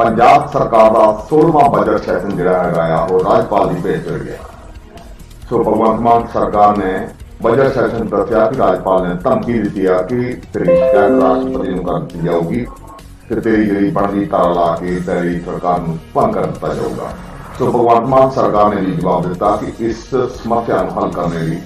ਪੰਜਾਬ ਸਰਕਾਰ ਦਾ 16ਵਾਂ budget session ਜਿਹੜਾ ਹੈਗਾ ਆ, ਉਹ ਰਾਜਪਾਲ ਦੀ ਭੇਟ ਚੜ ਗਿਆ ਸੋ ਭਗਵੰਤ ਮਾਨ ਸਰਕਾਰ ਨੇ ਬਜਟ ਸੈਸ਼ਨ ਦੱਸਿਆ ਕਿ ਰਾਜਪਾਲ ਨੇ ਧਮਕੀ ਦਿੱਤੀ ਆ ਕਿ ਤੇਰੀ ਸ਼ਿਕਾਇਤ ਰਾਸ਼ਟਰਪਤੀ ਨੂੰ ਕਰ ਦਿੱਤੀ ਜਾਊਗੀ ਤੇ ਤੇਰੀ ਜਿਹੜੀ ਬਣਦੀ ਤਾਰਾ ਲਾ ਕੇ ਤੇਰੀ ਸਰਕਾਰ ਨੂੰ ਭੰਗ ਕਰ ਦਿੱਤਾ ਜਾਊਗਾ। ਸੋ ਭਗਵੰਤ ਮਾਨ ਸਰਕਾਰ ਨੇ ਵੀ ਜਵਾਬ ਦਿੱਤਾ ਕਿ ਇਸ ਸਮੱਸਿਆ ਨੂੰ ਹੱਲ ਕਰਨ ਲਈ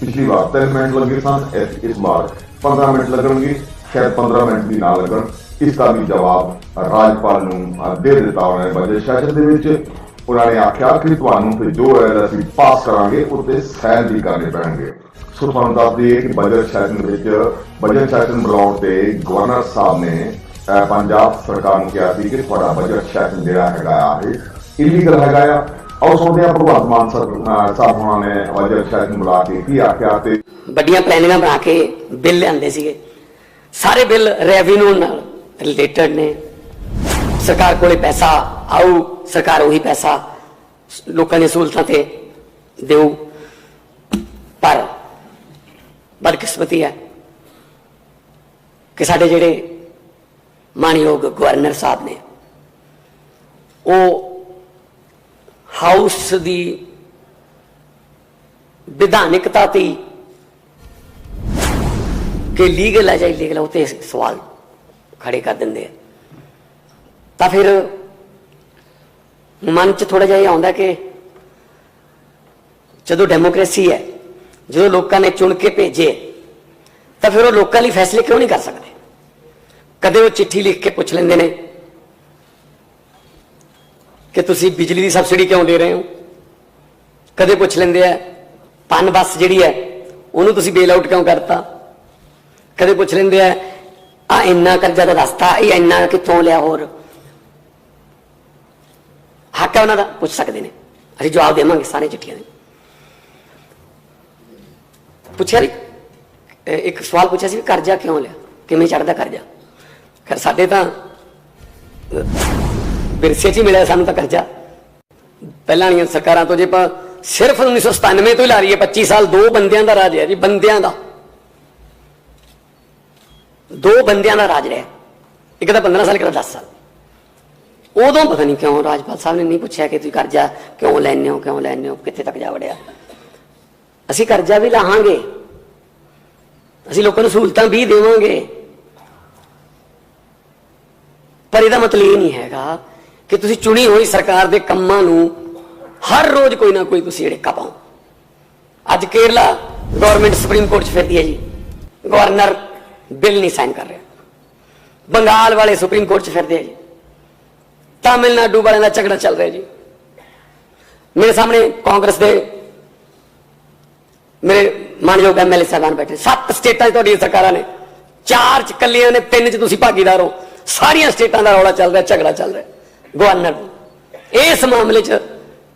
ਪਿਛਲੀ ਵਾਰ 3 ਮਿੰਟ ਲੱਗੇ ਸਨ, ਇਸ ਵਾਰ 15 ਮਿੰਟ ਲੱਗਣਗੇ। ਸ਼ਾਇਦ 15 ਮਿੰਟ ਵੀ ਨਾ ਲੱਗਣ। ਇਸ ਦਾ ਵੀ ਜਵਾਬ ਰਾਜਪਾਲ ਨੂੰ ਦੇ ਦਿੱਤਾ ਉਹਨੇ ਬਜਟ ਸੈਸ਼ਨ ਦੇ ਵਿੱਚ ਉਹਨਾਂ ਨੇ ਆਖਿਆ ਕਿ ਤੁਹਾਨੂੰ ਤੇ ਜੋ ਹੈ ਅਸੀਂ ਪਾਸ ਕਰਾਂਗੇ, ਉੱਤੇ ਸਾਈਨ ਵੀ ਕਰਨੇ ਪੈਣਗੇ। ਸੋ ਤੁਹਾਨੂੰ ਦੱਸ ਦਈਏ ਕਿ ਬਜਟ ਸੈਸ਼ਨ ਵਿੱਚ, ਬਜਟ ਸੈਸ਼ਨ ਬੁਲਾਉਣ ਤੇ ਗਵਰਨਰ ਸਾਹਿਬ ਨੇ ਪੰਜਾਬ ਸਰਕਾਰ ਨੂੰ ਕਿਹਾ ਸੀ ਕਿ ਤੁਹਾਡਾ ਬਜਟ ਸੈਸ਼ਨ ਜਿਹੜਾ ਹੈਗਾ ਆ, ਇਹ ਇਲੀਗਲ ਹੈਗਾ ਆ। ਆਓ ਸੁਣਦੇ ਭਗਵੰਤ ਮਾਨ ਸਾਹਿਬ ਉਹਨਾਂ ਨੇ ਬਜਟ ਸੈਸ਼ਨ ਬੁਲਾ ਕੇ ਕੀ ਆਖਿਆ ਤੇ ਵੱਡੀਆਂ ਪਲੈਨਿੰਗਾਂ ਬਣਾ ਕੇ ਬਿੱਲ ਲਿਆਂਦੇ ਸੀਗੇ। ਸਾਰੇ ਬਿੱਲ ਰੈਵਨਿਊ ਨਾਲ ਰਿਲੇਟਡ ਨੇ। ਸਰਕਾਰ ਕੋਲੇ ਪੈਸਾ ਆਊ, ਸਰਕਾਰ ਉਹੀ ਪੈਸਾ ਲੋਕਾਂ ਦੀਆਂ ਸਹੂਲਤਾਂ ਤੇ ਦੇਊ। ਪਰ ਬਦਕਿਸਮਤੀ ਹੈ ਕਿ ਸਾਡੇ ਜਿਹੜੇ ਮਾਨਯੋਗ ਗਵਰਨਰ ਸਾਹਿਬ ਨੇ, ਉਹ ਹਾਊਸ ਦੀ ਵਿਧਾਨਿਕਤਾ ਤੇ ਕਿ ਲੀਗਲ ਹੈ ਜਾਂ ਇਲੀਗਲ ਹੈ ਉਤੇ ਸਵਾਲ ਖੜੇ ਕਰ ਦਿੰਦੇ ਆ। ਤਾਂ ਫਿਰ ਮਨ ਚ ਥੋੜਾ ਜਿਹਾ ਇਹ ਆਉਂਦਾ ਕਿ ਜਦੋਂ ਡੈਮੋਕ੍ਰੇਸੀ ਹੈ, ਜਦੋਂ ਲੋਕਾਂ ਨੇ ਚੁਣ ਕੇ ਭੇਜੇ, ਤਾਂ ਫਿਰ ਉਹ ਲੋਕਾਂ ਲਈ ਫੈਸਲੇ ਕਿਉਂ ਨਹੀਂ ਕਰ ਸਕਦੇ? ਕਦੇ ਉਹ ਚਿੱਠੀ ਲਿਖ ਕੇ ਪੁੱਛ ਲੈਂਦੇ ਨੇ ਕਿ ਤੁਸੀਂ ਬਿਜਲੀ ਦੀ ਸਬਸਿਡੀ ਕਿਉਂ ਦੇ ਰਹੇ ਹੋ? ਕਦੇ ਪੁੱਛ ਲੈਂਦੇ ਆ, ਪਨ ਬੱਸ ਜਿਹੜੀ ਹੈ, ਉਹਨੂੰ ਤੁਸੀਂ ਬੇਲ ਆਊਟ ਕਿਉਂ ਕਰਤਾ? ਕਦੇ ਪੁੱਛ ਲੈਂਦੇ ਆ ਆ ਇੰਨਾ ਕਰਜ਼ਾ ਦਾ ਰਸਤਾ ਇਹ ਇੰਨਾ ਕਿੱਥੋਂ ਲਿਆ ਹੋਰ? ਹੱਕ ਹੈ ਉਹਨਾਂ ਦਾ, ਪੁੱਛ ਸਕਦੇ ਨੇ। ਅਸੀਂ ਜਵਾਬ ਦੇਵਾਂਗੇ ਸਾਰੇ ਚਿੱਠੀਆਂ ਦੇ। ਪੁੱਛਿਆ ਵੀ ਇੱਕ ਸਵਾਲ ਪੁੱਛਿਆ ਸੀ ਵੀ ਕਰਜ਼ਾ ਕਿਉਂ ਲਿਆ? ਕਿਵੇਂ ਚੜਦਾ ਕਰਜ਼ਾ? ਖੈਰ, ਸਾਡੇ ਤਾਂ ਵਿਰਸੇ 'ਚ ਹੀ ਮਿਲਿਆ ਸਾਨੂੰ ਤਾਂ ਕਰਜ਼ਾ। ਪਹਿਲਾਂ ਵਾਲੀਆਂ ਸਰਕਾਰਾਂ ਤੋਂ ਜੇ ਆਪਾਂ ਸਿਰਫ 1997 ਤੋਂ ਹੀ ਲਾ ਰਹੀ ਹੈ 25 ਸਾਲ ਦੋ ਬੰਦਿਆਂ ਦਾ ਰਾਜ ਹੈ ਜੀ, ਬੰਦਿਆਂ ਦਾ। ਦੋ ਬੰਦਿਆਂ ਦਾ ਰਾਜ ਰਿਹਾ। ਇੱਕ ਤਾਂ 15 ਸਾਲ, ਇੱਕ ਤਾਂ 10 ਸਾਲ। ਉਦੋਂ ਪਤਾ ਨਹੀਂ ਕਿਉਂ ਰਾਜਪਾਲ ਸਾਹਿਬ ਨੇ ਨਹੀਂ ਪੁੱਛਿਆ ਕਿ ਤੁਸੀਂ ਕਰਜ਼ਾ ਕਿਉਂ ਲੈਣੇ ਹੋ, ਕਿਉਂ ਲੈਣੇ ਹੋ, ਕਿੱਥੇ ਤੱਕ ਜਾ ਵੜਿਆ। ਅਸੀਂ ਕਰਜ਼ਾ ਵੀ ਲਾਹਾਂਗੇ। ਅਸੀਂ ਲੋਕਾਂ ਨੂੰ ਸਹੂਲਤਾਂ ਵੀ ਦੇਵਾਂਗੇ। ਪਰ ਇਹਦਾ ਮਤਲਬ ਇਹ ਨਹੀਂ ਹੈਗਾ ਕਿ ਤੁਸੀਂ ਚੁਣੀ ਹੋਈ ਸਰਕਾਰ ਦੇ ਕੰਮਾਂ ਨੂੰ ਹਰ ਰੋਜ਼ ਕੋਈ ਨਾ ਕੋਈ ਤੁਸੀਂ ੜੇਕਾ ਪਾਓ। ਅੱਜ ਕੇਰਲਾ ਗਵਰਨਮੈਂਟ ਸੁਪਰੀਮ ਕੋਰਟ 'ਚ ਫਿਰਦੀ ਹੈ ਜੀ। ਗਵਰਨਰ ਬਿੱਲ ਨਹੀਂ ਸਾਈਨ ਕਰ ਰਿਹਾ। ਬੰਗਾਲ ਵਾਲੇ ਸੁਪਰੀਮ ਕੋਰਟ 'ਚ ਫਿਰਦੇ ਆ ਜੀ। ਤਾਮਿਲਨਾਡੂ ਵਾਲਿਆਂ ਦਾ ਝਗੜਾ ਚੱਲ ਰਿਹਾ ਜੀ। ਮੇਰੇ ਸਾਹਮਣੇ ਕਾਂਗਰਸ ਦੇ ਮੇਰੇ ਮਾਨਯੋਗ ਐਮਐਲਏ ਸਾਹਿਬਾਨ ਬੈਠੇ। ਸੱਤ ਸਟੇਟਾਂ 'ਚ ਤੁਹਾਡੀਆਂ ਸਰਕਾਰਾਂ ਨੇ। ਚਾਰ 'ਚ ਕੱਲੀਆਂ ਨੇ, ਤਿੰਨ 'ਚ ਤੁਸੀਂ ਭਾਗੀਦਾਰ ਹੋ। ਸਾਰੀਆਂ ਸਟੇਟਾਂ ਦਾ ਰੌਲਾ ਚੱਲ ਰਿਹਾ, ਝਗੜਾ ਚੱਲ ਰਿਹਾ। ਗਵਰਨਰ ਇਸ ਮਾਮਲੇ 'ਚ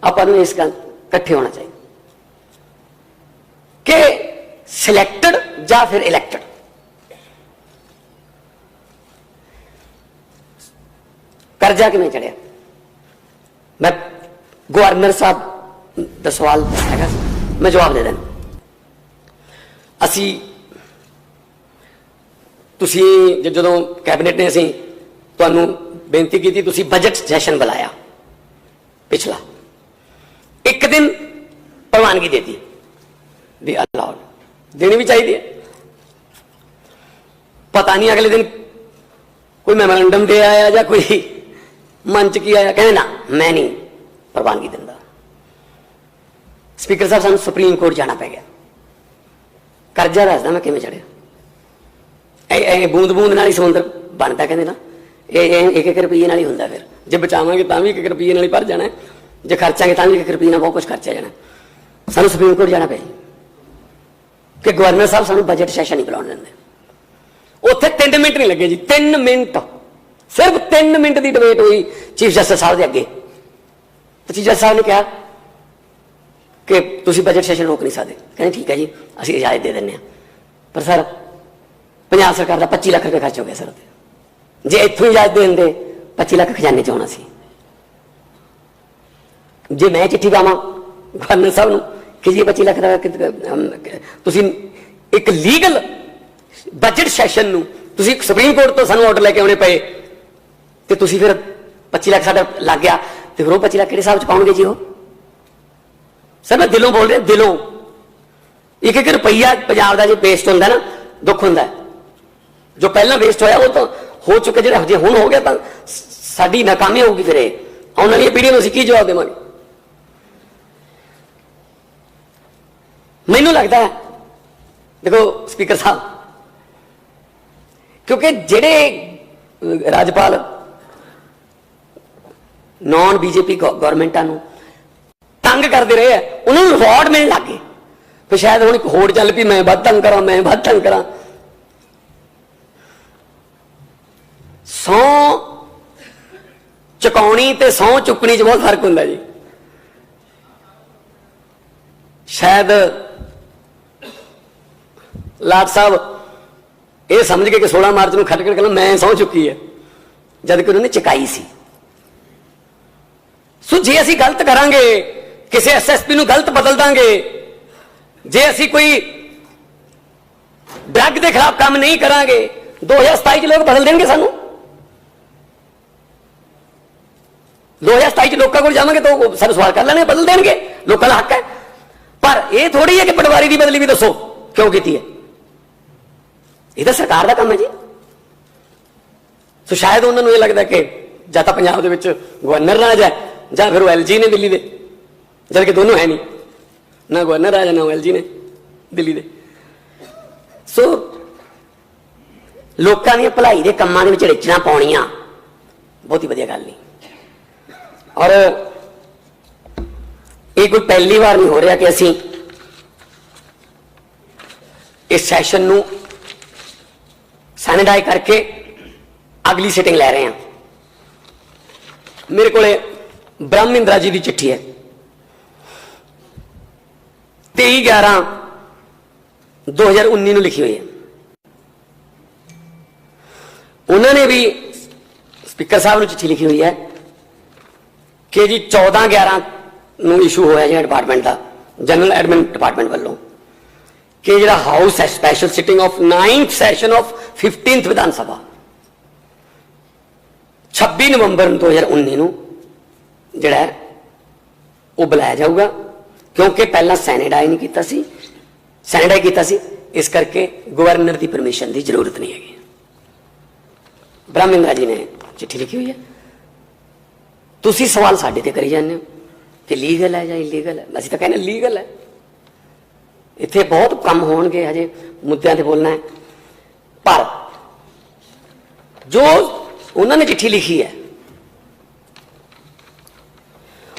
ਆਪਾਂ ਨੂੰ ਇਸ ਗੱਲ ਇਕੱਠੇ ਹੋਣਾ ਚਾਹੀਦਾ। ਕਿ ਸਿਲੈਕਟਡ ਜਾਂ ਫਿਰ ਇਲੈਕਟਡ ਕਰਜ਼ਾ ਕਿਵੇਂ ਚੜਿਆ? ਮੈਂ ਗਵਰਨਰ ਸਾਹਿਬ ਦਾ ਸਵਾਲ ਹੈਗਾ ਮੈਂ ਜਵਾਬ ਦੇ ਦਿੰਦਾ। ਅਸੀਂ, ਤੁਸੀਂ ਜਦੋਂ ਕੈਬਨਿਟ ਨੇ ਅਸੀਂ ਤੁਹਾਨੂੰ ਬੇਨਤੀ ਕੀਤੀ, ਤੁਸੀਂ ਬਜਟ ਸੈਸ਼ਨ ਬੁਲਾਇਆ ਪਿਛਲਾ। ਇੱਕ ਦਿਨ ਪ੍ਰਵਾਨਗੀ ਦੇਤੀ ਵੀ ਅਲਾਉਡ ਦੇਣੀ ਵੀ ਚਾਹੀਦੀ ਹੈ। ਪਤਾ ਨਹੀਂ ਅਗਲੇ ਦਿਨ ਕੋਈ ਮੈਮੋਰੰਡਮ ਦੇ ਆਇਆ ਜਾਂ ਕੋਈ ਮਨ ਚ ਕੀ ਆਇਆ? ਕਹਿੰਦੇ ਨਾ, ਮੈਂ ਨਹੀਂ ਪ੍ਰਵਾਨਗੀ ਦਿੰਦਾ। ਸਪੀਕਰ ਸਾਹਿਬ, ਸਾਨੂੰ ਸੁਪਰੀਮ ਕੋਰਟ ਜਾਣਾ ਪੈ ਗਿਆ। ਕਰਜ਼ਾ ਦੱਸਦਾ ਮੈਂ ਕਿਵੇਂ ਚੜਿਆ। ਇਹ ਇਹ ਬੂੰਦ ਬੂੰਦ ਨਾਲ ਹੀ ਸਮੁੰਦਰ ਬਣਦਾ ਕਹਿੰਦੇ ਨਾ। ਇਹ ਇਹ ਇੱਕ ਇੱਕ ਰੁਪਈਏ ਨਾਲ ਹੀ ਹੁੰਦਾ ਫਿਰ। ਜੇ ਬਚਾਵਾਂਗੇ ਤਾਂ ਵੀ ਇੱਕ ਇੱਕ ਰੁਪਈਏ ਨਾਲ ਹੀ ਭਰ ਜਾਣਾ ਜੇ ਖਰਚਾਂਗੇ ਤਾਂ ਵੀ ਇੱਕ ਇੱਕ ਰੁਪਈਏ ਨਾਲ ਬਹੁਤ ਕੁਝ ਖਰਚਿਆ ਜਾਣਾ ਸਾਨੂੰ ਸੁਪਰੀਮ ਕੋਰਟ ਜਾਣਾ ਪੈ ਜੀ। ਕਿ ਗਵਰਨਰ ਸਾਹਿਬ ਸਾਨੂੰ ਬਜਟ ਸੈਸ਼ਨ ਨਹੀਂ ਬੁਲਾਉਣ ਦਿੰਦੇ। ਉੱਥੇ 3 ਮਿੰਟ ਨਹੀਂ ਲੱਗੇ ਜੀ। 3 ਮਿੰਟ। ਸਿਰਫ 3 ਮਿੰਟ ਦੀ ਡਿਬੇਟ ਹੋਈ ਚੀਫ ਜਸਟਿਸ ਸਾਹਿਬ ਦੇ ਅੱਗੇ। ਤੇ ਚੀਫ ਜਸਟਿਸ ਸਾਹਿਬ ਨੇ ਕਿਹਾ ਕਿ ਤੁਸੀਂ ਬਜਟ ਸੈਸ਼ਨ ਰੋਕ ਨਹੀਂ ਸਕਦੇ। ਕਹਿੰਦੇ ਠੀਕ ਹੈ ਜੀ, ਅਸੀਂ ਇਜਾਜ਼ਤ ਦੇ ਦਿੰਦੇ ਹਾਂ। ਪਰ ਸਰ, ਪੰਜਾਬ ਸਰਕਾਰ ਦਾ 25 ਲੱਖ ਰੁਪਏ ਖਰਚ ਹੋ ਗਿਆ ਸਰ ਉੱਤੇ। ਜੇ ਇੱਥੋਂ ਇਜਾਜ਼ਤ ਦੇ ਦਿੰਦੇ 25 ਲੱਖ ਖਜ਼ਾਨੇ ਚ ਆਉਣਾ ਸੀ ਜੇ ਮੈਂ ਚਿੱਠੀ ਪਾਵਾਂ ਗਵਰਨਰ ਸਾਹਿਬ ਨੂੰ ਕਿ ਜੀ ਇਹ 25 ਲੱਖ ਦਾ ਤੁਸੀਂ ਇੱਕ ਲੀਗਲ ਬਜਟ ਸੈਸ਼ਨ ਨੂੰ ਤੁਸੀਂ ਸੁਪਰੀਮ ਕੋਰਟ ਤੋਂ ਸਾਨੂੰ ਆਰਡਰ ਲੈ ਕੇ ਆਉਣੇ ਪਏ ਤੇ ਤੁਸੀਂ ਫਿਰ 25 ਲੱਖ ਸਾਡਾ ਲੱਗ ਗਿਆ, ਤੇ ਫਿਰ ਉਹ 25 ਲੱਖ ਕਿਹੜੇ ਹਿਸਾਬ ਚ ਪਾਉਣਗੇ ਜੀ ਉਹ? ਸਰ, ਮੈਂ ਦਿਲੋਂ ਬੋਲ ਰਿਹਾ, ਦਿਲੋਂ। ਇੱਕ ਇੱਕ ਰੁਪਈਆ ਪੰਜਾਬ ਦਾ ਜੇ ਵੇਸਟ ਹੁੰਦਾ ਨਾ, ਦੁੱਖ ਹੁੰਦਾ ਜੋ ਪਹਿਲਾਂ ਵੇਸਟ ਹੋਇਆ, ਉਹ ਤਾਂ ਹੋ ਚੁੱਕਾ ਜਿਹੜਾ ਹਜੇ ਹੁਣ ਹੋ ਗਿਆ, ਤਾਂ ਸਾਡੀ ਨਾਕਾਮੀ ਹੋਊਗੀ ਫਿਰ ਇਹ। ਆਉਣ ਵਾਲੀ ਪੀੜ੍ਹੀ ਨੂੰ ਅਸੀਂ ਕੀ ਜਵਾਬ ਦੇਵਾਂਗੇ? ਮੈਨੂੰ ਲੱਗਦਾ ਹੈ, ਦੇਖੋ ਸਪੀਕਰ ਸਾਹਿਬ, ਕਿਉਂਕਿ ਜਿਹੜੇ ਰਾਜਪਾਲ ਨਾਨ ਬੀਜੇਪੀ ਗਵਰਨਮੈਂਟਾਂ ਨੂੰ, ਤੰਗ ਕਰਦੇ ਰਹੇ ਆ। ਉਹਨਾਂ ਨੂੰ ਰਿਵਾਰਡ ਮਿਲਣ ਲੱਗ ਗਏ। ਫਿਰ ਸ਼ਾਇਦ ਹੁਣ ਇੱਕ ਹੋਰ ਚੱਲ ਪਈ, ਮੈਂ ਵੱਧ ਤੰਗ ਕਰਾਂ, ਮੈਂ ਵੱਧ ਤੰਗ ਕਰਾਂ। ਸੌ ਚੁਕਾਉਣੀ ਤੇ ਸੌ ਚੁੱਕਣੀ 'ਚ ਬਹੁਤ ਫ਼ਰਕ ਹੁੰਦਾ ਜੀ। ਸ਼ਾਇਦ ਲਾਟ ਸਾਹਿਬ ਇਹ ਸਮਝ ਕੇ ਕਿ 16 ਮਾਰਚ ਨੂੰ ਖਟਕੜ ਕੇ ਕਹਿੰਦਾ, ਮੈਂ ਸਹੁੰ ਚੁੱਕੀ ਹੈ ਜਦ ਕਿ ਨੇ ਚੁਕਾਈ ਸੀ। ਸੋ ਜੇ ਅਸੀਂ ਗਲਤ ਕਰਾਂਗੇ, ਕਿਸੇ ਐਸਐਸਪੀ ਨੂੰ ਗਲਤ ਬਦਲ ਦਾਂਗੇ, ਜੇ ਅਸੀਂ ਕੋਈ ਡਰੱਗ ਦੇ ਖਿਲਾਫ ਕੰਮ ਨਹੀਂ ਕਰਾਂਗੇ 2027 ਚ ਲੋਕ ਬਦਲ ਦੇਣਗੇ ਸਾਨੂੰ? 2027 ਚ ਲੋਕਾਂ ਕੋਲ ਜਾਵਾਂਗੇ ਤਾਂ ਉਹ ਸਾਨੂੰ ਸਵਾਲ ਕਰ ਲੈਣਗੇ, ਬਦਲ ਦੇਣਗੇ, ਲੋਕਾਂ ਦਾ ਹੱਕ ਹੈ। ਪਰ ਇਹ ਥੋੜੀ ਹੈ ਕਿ ਪਟਵਾਰੀ ਦੀ ਬਦਲੀ ਵੀ ਦੱਸੋ, ਕਿਉਂ ਕੀਤੀ ਹੈ? ਇਹ ਤਾਂ ਸਰਕਾਰ ਦਾ ਕੰਮ ਹੈ ਜੀ। ਸੋ ਸ਼ਾਇਦ ਉਹਨਾਂ ਨੂੰ ਇਹ ਲੱਗਦਾ ਕਿ ਜਾਂ ਤਾਂ ਪੰਜਾਬ ਦੇ ਵਿੱਚ ਗਵਰਨਰ ਰਾਜ ਹੈ ਜਾਂ ਫਿਰ ਉਹ ਐਲਜੀ ਨੇ ਦਿੱਲੀ ਦੇ। ਜਦ ਕਿ ਦੋਨੋਂ ਹੈ ਨਹੀਂ। ਨਾ ਗਵਰਨਰ ਰਾਜ ਹੈ ਨਾ ਐਲਜੀ ਨੇ ਦਿੱਲੀ ਦੇ। ਸੋ ਲੋਕਾਂ ਦੀਆਂ ਭਲਾਈ ਦੇ ਕੰਮਾਂ ਦੇ ਵਿੱਚ ਰਿਚਣਾ ਪਾਉਣੀਆਂ, ਬਹੁਤੀ ਵਧੀਆ ਗੱਲ ਨਹੀਂ। ਔਰ ਇਹ ਕੋਈ ਪਹਿਲੀ ਵਾਰ ਨਹੀਂ ਹੋ ਰਿਹਾ ਕਿ ਅਸੀਂ ਇਸ ਸੈਸ਼ਨ ਨੂੰ ਸੈਨੇਟਾਈਜ਼ ਕਰਕੇ ਅਗਲੀ ਸਿਟਿੰਗ ਲੈ ਰਹੇ ਹਾਂ। ਮੇਰੇ ਕੋਲੇ ਬ੍ਰਹਮ ਇੰਦਰਾ ਜੀ ਦੀ ਚਿੱਠੀ ਹੈ। 23 11 2019 ਨੂੰ ਲਿਖੀ ਹੋਈ ਹੈ। ਉਹਨਾਂ ਨੇ ਵੀ ਸਪੀਕਰ ਸਾਹਿਬ ਨੂੰ ਚਿੱਠੀ ਲਿਖੀ ਹੋਈ ਹੈ ਕਿ ਜੀ 14 11 ਨੂੰ ਇਸ਼ੂ ਹੋਇਆ ਜਿਹੜਾ ਡਿਪਾਰਟਮੈਂਟ ਦਾ ਜਨਰਲ ਐਡਮਿਨ ਡਿਪਾਰਟਮੈਂਟ ਵੱਲੋਂ, ਕਿ ਜਿਹੜਾ ਹਾਊਸ ਹੈ special sitting of 9th session of 15th Vidhan Sabha 26 ਨਵੰਬਰ 2019 ਨੂੰ ਜਿਹੜਾ ਉਹ ਬੁਲਾਇਆ ਜਾਊਗਾ, ਕਿਉਂਕਿ ਪਹਿਲਾਂ ਸੈਨੇਟਾਈਜ਼ ਨਹੀਂ ਕੀਤਾ ਸੀ। ਸੈਨੇਟਾਈਜ਼ ਕੀਤਾ ਸੀ। ਇਸ ਕਰਕੇ ਗਵਰਨਰ ਦੀ ਪਰਮਿਸ਼ਨ ਦੀ ਜ਼ਰੂਰਤ ਨਹੀਂ ਹੈਗੀ। ਬ੍ਰਹਮਿੰਦਰਾ ਜੀ ਨੇ ਚਿੱਠੀ ਲਿਖੀ ਹੋਈ ਹੈ। ਤੁਸੀਂ ਸਵਾਲ ਸਾਡੇ ਤੇ ਕਰੀ ਜਾਂਦੇ ਹੋ ਕਿ ਲੀਗਲ ਹੈ ਜਾਂ ਇਲੀਗਲ ਹੈ? ਅਸੀਂ ਤਾਂ ਕਹਿੰਦੇ ਲੀਗਲ ਹੈ। ਇੱਥੇ ਬਹੁਤ ਕੰਮ ਹੋਣਗੇ ਹਜੇ, ਮੁੱਦਿਆਂ ਤੇ ਬੋਲਣਾ ਹੈ। ਪਰ ਜੋ ਉਹਨਾਂ ਨੇ ਚਿੱਠੀ ਲਿਖੀ ਹੈ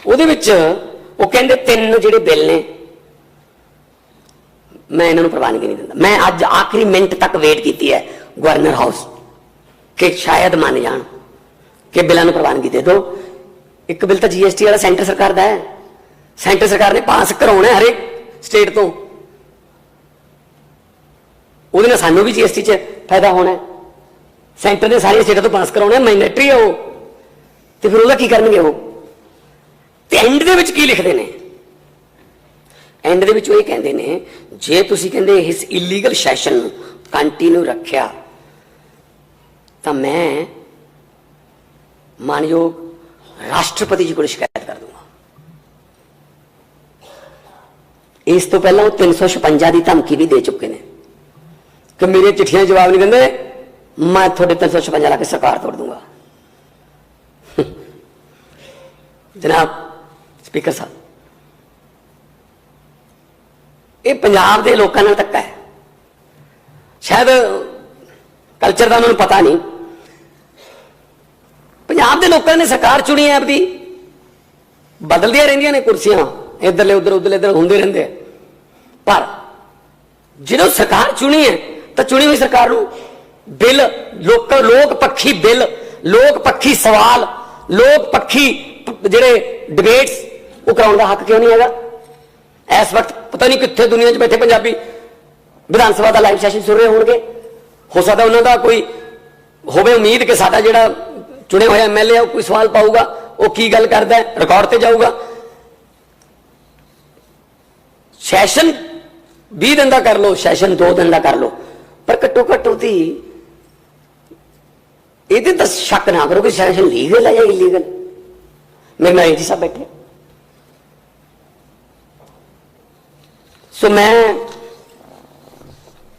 ਉਹਦੇ ਵਿੱਚ ਉਹ ਕਹਿੰਦੇ ਤਿੰਨ ਜਿਹੜੇ ਬਿੱਲ ਨੇ, ਮੈਂ ਇਹਨਾਂ ਨੂੰ ਪ੍ਰਵਾਨਗੀ ਨਹੀਂ ਦਿੰਦਾ। ਮੈਂ ਅੱਜ ਆਖਰੀ ਮਿੰਟ ਤੱਕ ਵੇਟ ਕੀਤੀ ਹੈ ਗਵਰਨਰ ਹਾਊਸ ਕਿ ਸ਼ਾਇਦ ਮੰਨ ਜਾਣ ਕਿ ਬਿੱਲਾਂ ਨੂੰ ਪ੍ਰਵਾਨਗੀ ਦੇ ਦਿਓ। ਇੱਕ ਬਿੱਲ ਤਾਂ ਜੀਐਸਟੀ ਵਾਲਾ ਸੈਂਟਰ ਸਰਕਾਰ ਦਾ ਹੈ। ਸੈਂਟਰ ਸਰਕਾਰ ਨੇ ਪਾਸ ਕਰਾਉਣਾ ਹਰੇਕ ਸਟੇਟ ਤੋਂ। ਉਹਦੇ ਨਾਲ ਸਾਨੂੰ ਵੀ ਜੀਐਸਟੀ 'ਚ ਫਾਇਦਾ ਹੋਣਾ ਸੈਂਟਰ ਨੇ ਸਾਰੀਆਂ ਸਟੇਟਾਂ ਤੋਂ ਪਾਸ ਕਰਾਉਣਾ ਮੈਂਡੇਟਰੀ ਹੈ ਉਹ। ਤੇ ਫਿਰ ਉਹਦਾ ਕੀ ਕਰਨਗੇ ਉਹ? ਤੇ ਐਂਡ ਦੇ ਵਿੱਚ ਕੀ ਲਿਖਦੇ ਨੇ? ਐਂਡ ਦੇ ਵਿੱਚ ਉਹ ਇਹ ਕਹਿੰਦੇ ਨੇ, ਜੇ ਤੁਸੀਂ ਕਹਿੰਦੇ ਇਸ ਇਲੀਗਲ ਸੈਸ਼ਨ ਨੂੰ ਕੰਟੀਨਿਊ ਰੱਖਿਆ, ਤਾਂ ਮੈਂ ਮਾਨਯੋਗ ਰਾਸ਼ਟਰਪਤੀ ਜੀ ਕੋਲ ਸ਼ਿਕਾਇਤ ਕਰ ਦੂੰਗਾ। ਇਸ ਤੋਂ ਪਹਿਲਾਂ ਉਹ 356 ਦੀ ਧਮਕੀ ਵੀ ਦੇ ਚੁੱਕੇ ਨੇ ਕਿ ਮੇਰੇ ਚਿੱਠੀਆਂ ਜਵਾਬ ਨਹੀਂ ਦਿੰਦੇ, ਮੈਂ ਤੁਹਾਡੇ 356 ਲਾ ਕੇ ਸਰਕਾਰ ਤੋੜ ਦੂੰਗਾ। ਜਨਾਬ ਸਪੀਕਰ ਸਾਹਿਬ। ਇਹ ਪੰਜਾਬ ਦੇ ਲੋਕਾਂ ਨਾਲ ਧੱਕਾ ਹੈ। ਸ਼ਾਇਦ ਕਲਚਰ ਦਾ ਉਹਨਾਂ ਨੂੰ ਪਤਾ ਨਹੀਂ। ਪੰਜਾਬ ਦੇ ਲੋਕਾਂ ਨੇ ਸਰਕਾਰ ਚੁਣੀ ਹੈ ਆਪਦੀ। ਬਦਲਦੀਆਂ ਰਹਿੰਦੀਆਂ ਨੇ ਕੁਰਸੀਆਂ। ਇੱਧਰਲੇ, ਉੱਧਰ, ਉੱਧਰਲੇ, ਇੱਧਰ ਹੁੰਦੇ ਰਹਿੰਦੇ ਆ। ਪਰ ਜਦੋਂ ਸਰਕਾਰ ਚੁਣੀ ਹੈ, ਤਾਂ ਚੁਣੀ ਹੋਈ ਸਰਕਾਰ ਨੂੰ ਬਿੱਲ, ਲੋਕ ਲੋਕ ਪੱਖੀ ਬਿੱਲ, ਲੋਕ ਪੱਖੀ ਸਵਾਲ, ਲੋਕ ਪੱਖੀ ਜਿਹੜੇ ਡਿਬੇਟਸ ਉਹ ਕਰਾਉਣ ਦਾ ਹੱਕ ਕਿਉਂ ਨਹੀਂ ਹੈਗਾ? ਇਸ ਵਕਤ ਪਤਾ ਨਹੀਂ ਕਿੱਥੇ ਦੁਨੀਆ 'ਚ ਬੈਠੇ ਪੰਜਾਬੀ ਵਿਧਾਨ ਸਭਾ ਦਾ ਲਾਈਵ ਸੈਸ਼ਨ ਸੁਣ ਰਹੇ ਹੋਣਗੇ। ਹੋ ਸਕਦਾ ਉਹਨਾਂ ਦਾ ਕੋਈ ਹੋਵੇ ਉਮੀਦ ਕਿ ਸਾਡਾ ਜਿਹੜਾ ਚੁਣਿਆ ਹੋਇਆ ਐਮਐਲਏ ਉਹ ਕੋਈ ਸਵਾਲ ਪਾਊਗਾ, ਉਹ ਕੀ ਗੱਲ ਕਰਦਾ ਰਿਕਾਰਡ ਤੇ ਜਾਊਗਾ। ਸੈਸ਼ਨ 20 ਦਿਨ ਦਾ ਕਰ ਲਓ ਸੈਸ਼ਨ 2 ਦਿਨ ਦਾ ਕਰ ਲਓ। ਪਰ ਘੱਟੋ ਘੱਟ ਉਹਦੀ ਇਹਦੇ ਤਾਂ ਸ਼ੱਕ ਨਾ ਕਰੋ ਕਿ ਸੈਸ਼ਨ ਲੀਗਲ ਹੈ ਜਾਂ ਇਲੀਗਲ ਮੇਰੇ ਨਾਲ ਜੀ ਸਾਹਿਬ ਬੈਠੇ। ਸੋ ਮੈਂ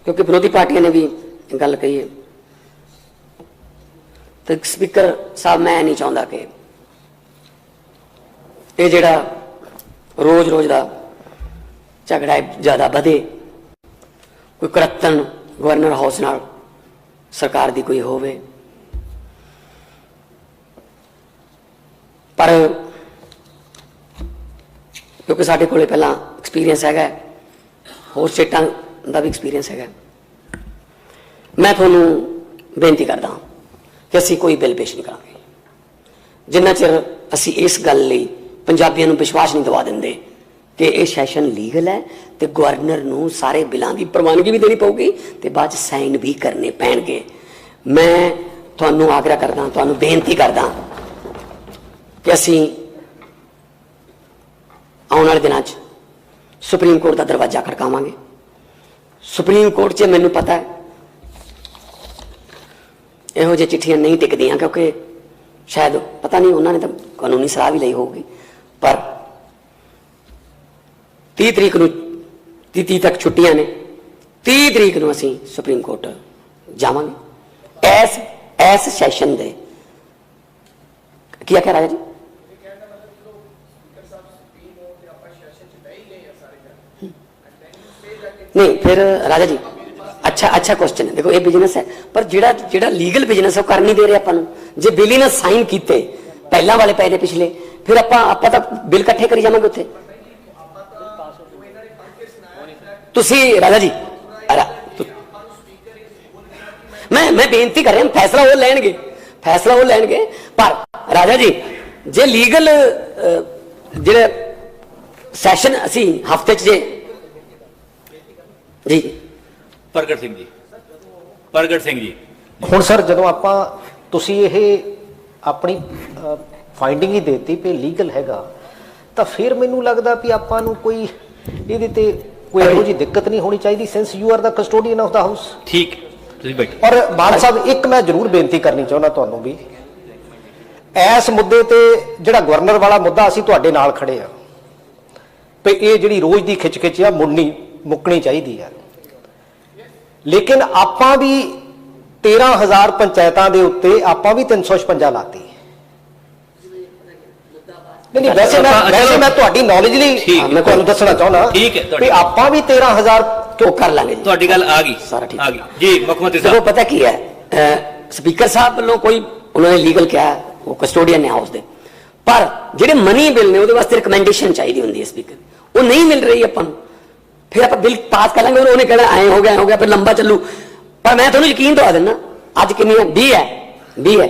ਕਿਉਂਕਿ ਵਿਰੋਧੀ ਪਾਰਟੀਆਂ ਨੇ ਵੀ ਗੱਲ ਕਹੀ ਹੈ। ਤੇ ਸਪੀਕਰ ਸਾਹਿਬ, ਮੈਂ ਨਹੀਂ ਚਾਹੁੰਦਾ ਕਿ ਇਹ ਜਿਹੜਾ ਰੋਜ਼-ਰੋਜ਼ ਦਾ ਝਗੜਾ ਜ਼ਿਆਦਾ ਵਧੇ। ਕੋਈ ਕਰਤਨ ਗਵਰਨਰ ਹਾਊਸ ਨਾਲ ਸਰਕਾਰ ਦੀ ਕੋਈ ਹੋਵੇ। ਪਰ ਕਿਉਂਕਿ ਸਾਡੇ ਕੋਲੇ ਪਹਿਲਾਂ ਐਕਸਪੀਰੀਅੰਸ ਹੈਗਾ ਹੋਰ ਸਟੇਟਾਂ ਦਾ ਵੀ ਐਕਸਪੀਰੀਅੰਸ ਹੈਗਾ। ਮੈਂ ਤੁਹਾਨੂੰ ਬੇਨਤੀ ਕਰਦਾ ਹਾਂ ਕਿ ਅਸੀਂ ਕੋਈ ਬਿੱਲ ਪੇਸ਼ ਨਹੀਂ ਕਰਾਂਗੇ। ਜਿੰਨਾ ਚਿਰ ਅਸੀਂ ਇਸ ਗੱਲ ਲਈ ਪੰਜਾਬੀਆਂ ਨੂੰ ਵਿਸ਼ਵਾਸ ਨਹੀਂ ਦਵਾ ਦਿੰਦੇ ਕਿ ਇਹ ਸੈਸ਼ਨ ਲੀਗਲ ਹੈ ਤੇ ਗਵਰਨਰ ਨੂੰ ਸਾਰੇ ਬਿੱਲਾਂ ਦੀ ਪ੍ਰਵਾਨਗੀ ਵੀ ਦੇਣੀ ਪਊਗੀ ਤੇ ਬਾਅਦ ਚ ਸਾਈਨ ਵੀ ਕਰਨੇ ਪੈਣਗੇ। ਮੈਂ ਤੁਹਾਨੂੰ ਆਗਰਾ ਕਰਦਾ ਤੁਹਾਨੂੰ ਬੇਨਤੀ ਕਰਦਾ ਕਿ ਅਸੀਂ ਆਉਣ ਵਾਲੇ ਦਿਨਾਂ 'ਚ ਸੁਪਰੀਮ ਕੋਰਟ ਦਾ ਦਰਵਾਜ਼ਾ ਖੜਕਾਵਾਂਗੇ। ਸੁਪਰੀਮ ਕੋਰਟ 'ਚ ਮੈਨੂੰ ਪਤਾ ਹੈ, ਇਹੋ ਜਿਹੀ ਚਿੱਠੀਆਂ ਨਹੀਂ ਟਿਕਦੀਆਂ ਕਿਉਂਕਿ ਸ਼ਾਇਦ ਪਤਾ ਨਹੀਂ ਉਹਨਾਂ ਨੇ ਤਾਂ ਕਾਨੂੰਨੀ ਸਲਾਹ ਵੀ ਲਈ ਹੋਊਗੀ। ਪਰ 30 ਤਰੀਕ ਨੂੰ 30 ਤੀਹ ਤੱਕ ਛੁੱਟੀਆਂ ਨੇ 30 ਤਰੀਕ ਨੂੰ ਅਸੀਂ ਸੁਪਰੀਮ ਕੋਰਟ ਜਾਵਾਂਗੇ। ਐਸ ਐਸ ਸੈਸ਼ਨ ਦੇ, ਕੀ ਆਖਿਆ ਰਾਜਾ ਜੀ? ਨਹੀਂ, ਫਿਰ ਰਾਜਾ ਜੀ, ਅੱਛਾ ਅੱਛਾ ਕੁਐਸਚਨ ਹੈ। ਦੇਖੋ, ਇਹ ਬਿਜ਼ਨਸ ਹੈ। ਪਰ ਜਿਹੜਾ ਜਿਹੜਾ ਲੀਗਲ ਬਿਜ਼ਨਸ ਉਹ ਕਰ ਨਹੀਂ ਦੇ ਰਿਹਾ ਆਪਾਂ ਨੂੰ। ਜੇ ਬਿੱਲ ਹੀ ਨਾ ਸਾਈਨ ਕੀਤੇ, ਪਹਿਲਾਂ ਵਾਲੇ ਪਏ ਨੇ ਪਿਛਲੇ, ਫਿਰ ਆਪਾਂ ਆਪਾਂ ਤਾਂ ਬਿੱਲ ਇਕੱਠੇ ਕਰੀ ਜਾਵਾਂਗੇ ਉੱਥੇ। ਤੁਸੀਂ, ਰਾਜਾ ਜੀ ਮੈਂ ਮੈਂ ਬੇਨਤੀ ਕਰ ਰਿਹਾ, ਫੈਸਲਾ ਉਹ ਲੈਣਗੇ, ਫੈਸਲਾ ਉਹ ਲੈਣਗੇ। ਪਰ, ਰਾਜਾ ਜੀ, ਜੇ ਲੀਗਲ ਜਿਹੜੇ ਸੈਸ਼ਨ ਅਸੀਂ ਹਫ਼ਤੇ ਚ ਜੇ ਜੀ। ਪ੍ਰਗਟ ਸਿੰਘ ਜੀ। ਪ੍ਰਗਟ ਸਿੰਘ ਜੀ। ਹੁਣ ਸਰ ਜਦੋਂ ਆਪਾਂ ਤੁਸੀਂ ਇਹ ਆਪਣੀ ਫਾਈਂਡਿੰਗ ਹੀ ਦੇਤੀ ਵੀ ਲੀਗਲ ਹੈਗਾ ਤਾਂ ਫਿਰ ਮੈਨੂੰ ਲੱਗਦਾ ਵੀ ਆਪਾਂ ਨੂੰ ਕੋਈ ਇਹਦੇ ਤੇ ਕੋਈ ਇਹੋ ਜਿਹੀ ਦਿੱਕਤ ਨਹੀਂ ਹੋਣੀ ਚਾਹੀਦੀ since you are the custodian of the house ਠੀਕ। ਤੁਸੀਂ ਬੈਠੋ। ਔਰ ਮਾਨ ਸਾਹਿਬ ਇੱਕ ਮੈਂ ਜ਼ਰੂਰ ਬੇਨਤੀ ਕਰਨੀ ਚਾਹੁੰਦਾ ਤੁਹਾਨੂੰ ਵੀ ਇਸ ਮੁੱਦੇ ਤੇ ਜਿਹੜਾ ਗਵਰਨਰ ਵਾਲਾ ਮੁੱਦਾ ਅਸੀਂ ਤੁਹਾਡੇ ਨਾਲ ਖੜੇ ਆ ਵੀ ਇਹ ਜਿਹੜੀ ਰੋਜ਼ ਦੀ ਖਿੱਚ-ਖਿੱਚ ਆ ਮੁੜਨੀ ਮੁੱਕਣੀ ਚਾਹੀਦੀ ਆ। ਲੇਕਿਨ ਆਪਾਂ ਵੀ 13000 ਪੰਚਾਇਤਾਂ ਦੇ ਉੱਤੇ ਆਪਾਂ ਵੀ 356 ਲਾਤੀ। ਨਹੀਂ ਨਹੀਂ ਵੈਸੇ ਮੈਂ ਵੈਸੇ ਮੈਂ ਤੁਹਾਡੀ ਨੌਲੇਜ ਲਈ। ਮੈਂ ਤੁਹਾਨੂੰ ਦੱਸਣਾ ਚਾਹੁੰਦਾ ਠੀਕ ਹੈ, ਵੀ ਆਪਾਂ ਵੀ 13000 ਉਹ ਕਰ ਲਾਂਗੇ? ਤੁਹਾਡੀ ਗੱਲ ਆ ਗਈ। ਸਾਰਾ ਠੀਕ। ਆ ਗਈ। ਜੀ ਮੁੱਖ ਮੰਤਰੀ ਸਾਹਿਬ ਪਤਾ ਕੀ ਹੈ ਸਪੀਕਰ ਸਾਹਿਬ ਵੱਲੋਂ ਕੋਈ ਉਹਨਾਂ ਨੇ ਲੀਗਲ ਕਿਹਾ ਉਹ ਕਸਟੋਡੀਅਨ ਨੇ ਹਾਊਸ ਦੇ। ਪਰ ਜਿਹੜੇ ਮਨੀ ਬਿੱਲ ਨੇ ਉਹਦੇ ਵਾਸਤੇ ਰਿਕਮੈਂਡੇਸ਼ਨ ਚਾਹੀਦੀ ਹੁੰਦੀ ਹੈ ਸਪੀਕਰ ਉਹ ਨਹੀਂ ਮਿਲ ਰਹੀ ਆਪਾਂ ਨੂੰ। ਫਿਰ ਆਪਾਂ ਬਿੱਲ ਪਾਸ ਕਰ ਲਾਂਗੇ ਉਹਨੇ ਕਹਿਣਾ ਐ ਹੋ ਗਿਆ ਐਂ ਹੋ ਗਿਆ ਫਿਰ ਲੰਬਾ ਚੱਲੂ ਪਰ ਮੈਂ ਤੁਹਾਨੂੰ ਯਕੀਨ ਦਵਾ ਦਿੰਦਾ ਅੱਜ ਕਿੰਨੀ ਹੈ 20 ਹੈ 20 ਹੈ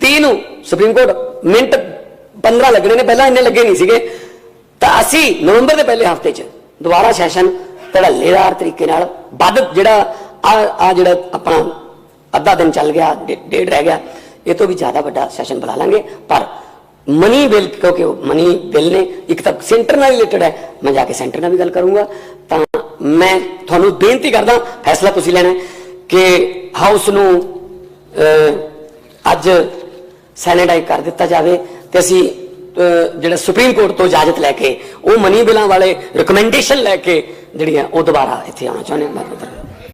30 ਨੂੰ ਸੁਪਰੀਮ ਕੋਰਟ ਮਿੰਟ 15 ਲੱਗਣੇ ਨੇ ਪਹਿਲਾਂ ਇੰਨੇ ਲੱਗੇ ਨਹੀਂ ਸੀਗੇ ਤਾਂ ਅਸੀਂ ਨਵੰਬਰ ਦੇ ਪਹਿਲੇ ਹਫ਼ਤੇ 'ਚ ਦੁਬਾਰਾ ਸੈਸ਼ਨ ਧੜੱਲੇਦਾਰ ਤਰੀਕੇ ਨਾਲ ਵੱਧ ਜਿਹੜਾ ਆ ਆ ਜਿਹੜਾ ਆਪਣਾ ਅੱਧਾ ਦਿਨ ਚੱਲ ਗਿਆ ਡੇਢ ਰਹਿ ਗਿਆ ਇਹ ਤੋਂ ਵੀ ਜ਼ਿਆਦਾ ਵੱਡਾ ਸੈਸ਼ਨ ਬੁਲਾ ਲਾਂਗੇ ਪਰ ਮਨੀ ਬਿੱਲ, ਕਿਉਂਕਿ ਮਨੀ ਬਿੱਲ ਨੇ ਇੱਕ ਤਾਂ ਸੈਂਟਰ ਨਾਲ ਰਿਲੇਟਡ ਹੈ, ਮੈਂ ਜਾ ਕੇ ਸੈਂਟਰ ਨਾਲ ਵੀ ਗੱਲ ਕਰੂੰਗਾ। ਤਾਂ ਮੈਂ ਤੁਹਾਨੂੰ ਬੇਨਤੀ ਕਰਦਾ, ਫੈਸਲਾ ਤੁਸੀਂ ਲੈਣਾ ਕਿ ਹਾਊਸ ਨੂੰ ਅੱਜ ਸੈਨੇਟਾਈਜ਼ ਕਰ ਦਿੱਤਾ ਜਾਵੇ ਤੇ ਅਸੀਂ ਜਿਹੜਾ ਸੁਪਰੀਮ ਕੋਰਟ ਤੋਂ ਇਜਾਜ਼ਤ ਲੈ ਕੇ, ਉਹ ਮਨੀ ਬਿਲਾਂ ਵਾਲੇ ਰਿਕਮੈਂਡੇਸ਼ਨ ਲੈ ਕੇ ਜਿਹੜੀਆਂ ਉਹ ਦੁਬਾਰਾ ਇੱਥੇ ਆਉਣਾ ਚਾਹੁੰਦੇ ਹਾਂ। ਮੈਂ